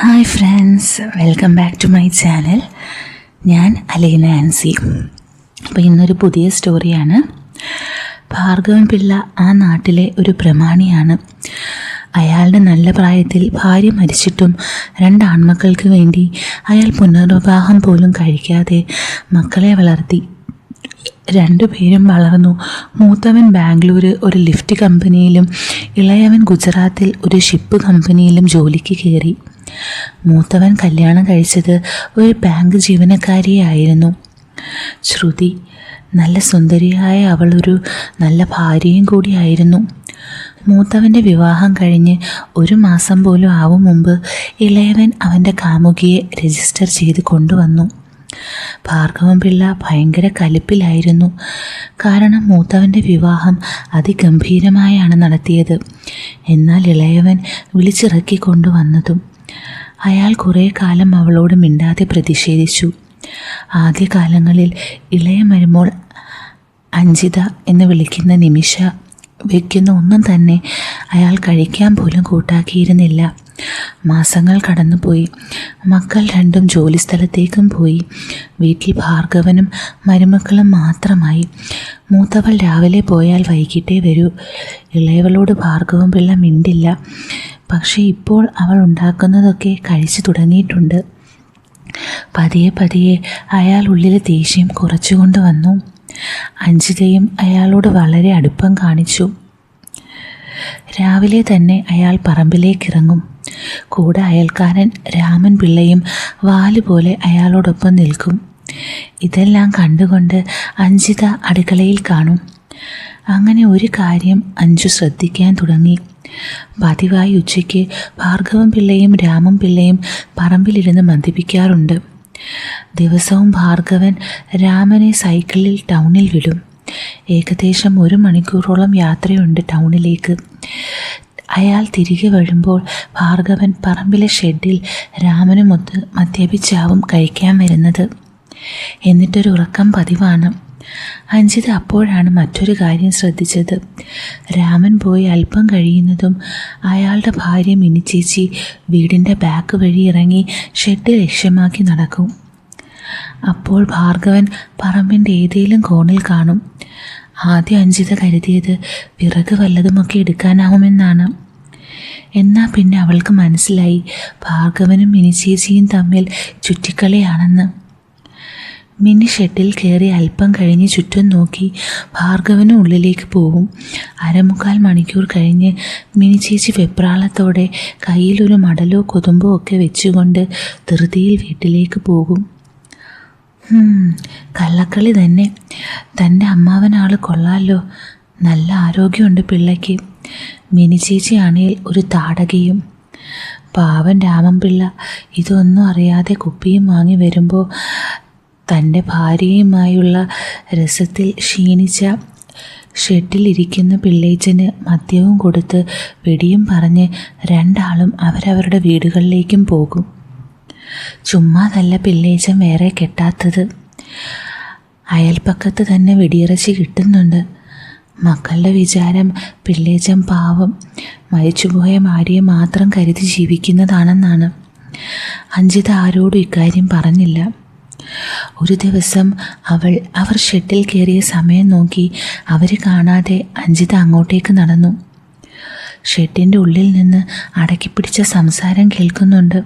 Hi friends welcome back to my channel ഞാൻ അലീന ആൻസി അപ്പോൾ ഇന്നൊരു പുതിയ സ്റ്റോറിയാണ് ഭാർഗവൻ പിള്ള ആ നാട്ടിലെ ഒരു പ്രമാണിയാണ്. അയാളുടെ നല്ല പ്രായത്തിൽ ഭാര്യ മരിച്ചിട്ടും രണ്ട് ആൺമക്കൾക്ക് വേണ്ടി അയാൾ പുനർവിവാഹം പോലും കഴിക്കാതെ മക്കളെ വളർത്തി. രണ്ടുപേരും വളർന്നു. മൂത്തവൻ ബാംഗ്ലൂർ ഒരു ലിഫ്റ്റ് കമ്പനിയിലും ഇളയവൻ ഗുജറാത്തിൽ ഒരു ഷിപ്പ് കമ്പനിയിലും ജോലിക്ക് കയറി. മൂത്തവൻ കല്യാണം കഴിച്ചത് ഒരു ബാങ്ക് ജീവനക്കാരിയായിരുന്നു. ശ്രുതി നല്ല സുന്ദരിയായ അവളൊരു നല്ല ഭാര്യയും കൂടിയായിരുന്നു. മൂത്തവന്റെ വിവാഹം കഴിഞ്ഞ് ഒരു മാസം പോലും ആവും മുമ്പ് ഇളയവൻ അവന്റെ കാമുകിയെ രജിസ്റ്റർ ചെയ്ത് കൊണ്ടുവന്നു. ഭാർഗവൻ പിള്ള ഭയങ്കര കലിപ്പിലായിരുന്നു. കാരണം മൂത്തവന്റെ വിവാഹം അതിഗംഭീരമായാണ് നടത്തിയത്. എന്നാൽ ഇളയവൻ വിളിച്ചിറക്കി കൊണ്ടുവന്നതും അയാൾ കുറേ കാലം അവളോട് മിണ്ടാതെ പ്രതിഷേധിച്ചു. ആദ്യകാലങ്ങളിൽ ഇളയ മരുമോൾ അഞ്ജിത എന്ന് വിളിക്കുന്ന നിമിഷ വയ്ക്കുന്ന ഒന്നും തന്നെ അയാൾ കഴിക്കാൻ പോലും കൂട്ടാക്കിയിരുന്നില്ല. മാസങ്ങൾ കടന്നുപോയി. മക്കൾ രണ്ടും ജോലിസ്ഥലത്തേക്കും പോയി. വീട്ടിൽ ഭാർഗവനും മരുമക്കളും മാത്രമായി. മൂത്തവൾ രാവിലെ പോയാൽ വൈകിട്ടേ വരൂ. ഇളയവളോട് ഭാർഗവൻ പിള്ള മിണ്ടില്ല. പക്ഷേ ഇപ്പോൾ അവൾ ഉണ്ടാക്കുന്നതൊക്കെ കഴിച്ചു തുടങ്ങിയിട്ടുണ്ട്. പതിയെ പതിയെ അയാൾ ഉള്ളിലെ ദേഷ്യം കുറച്ചുകൊണ്ട് വന്നു. അഞ്ജിതയും അയാളോട് വളരെ അടുപ്പം കാണിച്ചു. രാവിലെ തന്നെ അയാൾ പറമ്പിലേക്കിറങ്ങും. കൂടെ അയൽക്കാരൻ രാമൻ പിള്ളയും വാലുപോലെ അയാളോടൊപ്പം നിൽക്കും. ഇതെല്ലാം കണ്ടുകൊണ്ട് അഞ്ജിത അടുക്കളയിൽ കാണും. അങ്ങനെ ഒരു കാര്യം അഞ്ജു ശ്രദ്ധിക്കാൻ തുടങ്ങി. പതിവായി ഉച്ചയ്ക്ക് ഭാർഗവം പിള്ളയും രാമൻ പിള്ളയും പറമ്പിലിരുന്ന് മദ്യപിക്കാറുണ്ട്. ദിവസവും ഭാർഗവൻ രാമനെ സൈക്കിളിൽ ടൗണിൽ വിടും. ഏകദേശം ഒരു മണിക്കൂറോളം യാത്രയുണ്ട് ടൗണിലേക്ക്. അയാൾ തിരികെ വരുമ്പോൾ ഭാർഗവൻ പറമ്പിലെ ഷെഡിൽ രാമനുമൊത്ത് മദ്യപിച്ചാവും കഴിക്കാൻ വരുന്നത്. എന്നിട്ടൊരു ഉറക്കം പതിവാണ്. അഞ്ചിത അപ്പോഴാണ് മറ്റൊരു കാര്യം ശ്രദ്ധിച്ചത്. രാമൻ പോയി അല്പം കഴിയുന്നതും അയാളുടെ ഭാര്യ മിനിച്ചേച്ചി വീടിന്റെ ബാക്ക് വഴി ഇറങ്ങി ഷെഡ് ലക്ഷ്യമാക്കി നടക്കും. അപ്പോൾ ഭാർഗവൻ പറമ്പിന്റെ ഏതെങ്കിലും കോണിൽ കാണും. ആദ്യം അഞ്ചിത കരുതിയത് വിറക് വല്ലതുമൊക്കെ എടുക്കാനാവുമെന്നാണ്. എന്നാൽ പിന്നെ അവൾക്ക് മനസ്സിലായി ഭാർഗവനും മിനിച്ചേച്ചിയും തമ്മിൽ ചുറ്റിക്കളിയാണെന്ന്. മിനി ഷെഡിൽ കയറി അല്പം കഴിഞ്ഞ് ചുറ്റും നോക്കി ഭാർഗവന് ഉള്ളിലേക്ക് പോകും അരമുക്കാൽ മണിക്കൂർ കഴിഞ്ഞ് മിനി ചേച്ചി വെപ്രാളത്തോടെ കയ്യിലൊരു മടലോ കൊതുമ്പോ ഒക്കെ വെച്ചുകൊണ്ട് ധൃതിയിൽ വീട്ടിലേക്ക് പോകും. കള്ളക്കളി തന്നെ. തന്റെ അമ്മാവനാൾ കൊള്ളാലോ. നല്ല ആരോഗ്യമുണ്ട് പിള്ളയ്ക്ക്. മിനി ചേച്ചിയാണെങ്കിൽ ഒരു താടകയും. പാവൻ രാമൻപിള്ള ഇതൊന്നും അറിയാതെ കുപ്പിയും വാങ്ങി വരുമ്പോൾ തന്റെ ഭാര്യയുമായുള്ള രസത്തിൽ ക്ഷീണിച്ച ഷെഡിലിരിക്കുന്ന പിള്ളേച്ചന് മദ്യവും കൊടുത്ത് വെടിയും പറഞ്ഞ് രണ്ടാളും അവരവരുടെ വീടുകളിലേക്കും പോകും. ചുമ്മാതല്ല പിള്ളേച്ചൻ വേറെ കെട്ടാത്തത്. അയൽപ്പക്കത്ത് തന്നെ വെടിയിറച്ചി കിട്ടുന്നുണ്ട്. മക്കളുടെ വിചാരം പിള്ളേച്ചൻ പാവം. മരിച്ചുപോയ ഭാര്യയെ മാത്രം കരുതി ജീവിക്കുന്നതാണെന്നാണ്. അഞ്ചിത ആരോടും ഇക്കാര്യം പറഞ്ഞില്ല. ഒരു ദിവസം അവൾ അവർ ഷെട്ടിൽ കയറിയ സമയം നോക്കി അവർ കാണാതെ അഞ്ചിത അങ്ങോട്ടേക്ക് നടന്നു. ഷെട്ടിന്റെ ഉള്ളിൽ നിന്ന് അടക്കിപ്പിടിച്ച സംസാരം കേൾക്കുന്നുണ്ട്.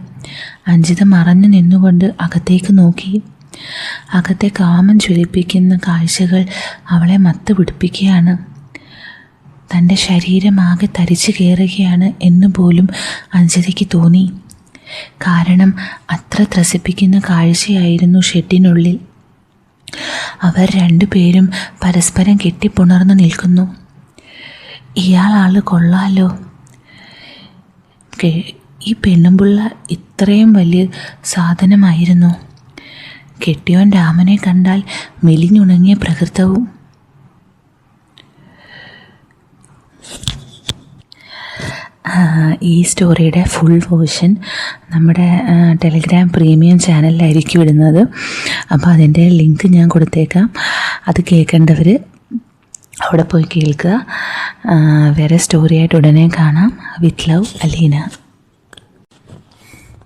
അഞ്ചിത മറഞ്ഞു നിന്നുകൊണ്ട് അകത്തേക്ക് നോക്കി. അകത്തെ കാമം ജ്വലിപ്പിക്കുന്ന കാഴ്ചകൾ അവളെ മത്ത് പിടിപ്പിക്കുകയാണ്. തന്റെ ശരീരമാകെ തരിച്ചു കയറുകയാണ് എന്നുപോലും അഞ്ജലിക്ക് തോന്നി. കാരണം അത്ര ത്രസിപ്പിക്കുന്ന കാഴ്ചയായിരുന്നു ഷെഡിനുള്ളിൽ. അവർ രണ്ടുപേരും പരസ്പരം കെട്ടിപ്പുണർന്നു നിൽക്കുന്നു. ഇയാൾ ആൾ കൊള്ളാലോ? ഈ പെണ്ണുമ്പുള്ള ഇത്രയും വലിയ സാധനമായിരുന്നു. കെട്ടിയോൻ രാമനെ കണ്ടാൽ മെലിഞ്ഞുണങ്ങിയ പ്രകൃതവും ഈ സ്റ്റോറിയുടെ ഫുൾ വേർഷൻ നമ്മുടെ ടെലിഗ്രാം പ്രീമിയം ചാനലിലായിരിക്കും ഇടുന്നത്. അപ്പോൾ അതിന്റെ ലിങ്ക് ഞാൻ കൊടുത്തേക്കാം. അത് കേൾക്കേണ്ടവർ അവിടെ പോയി കേൾക്കുക. വേറെ സ്റ്റോറിയായിട്ട് ഉടനെ കാണാം. With love Aleena.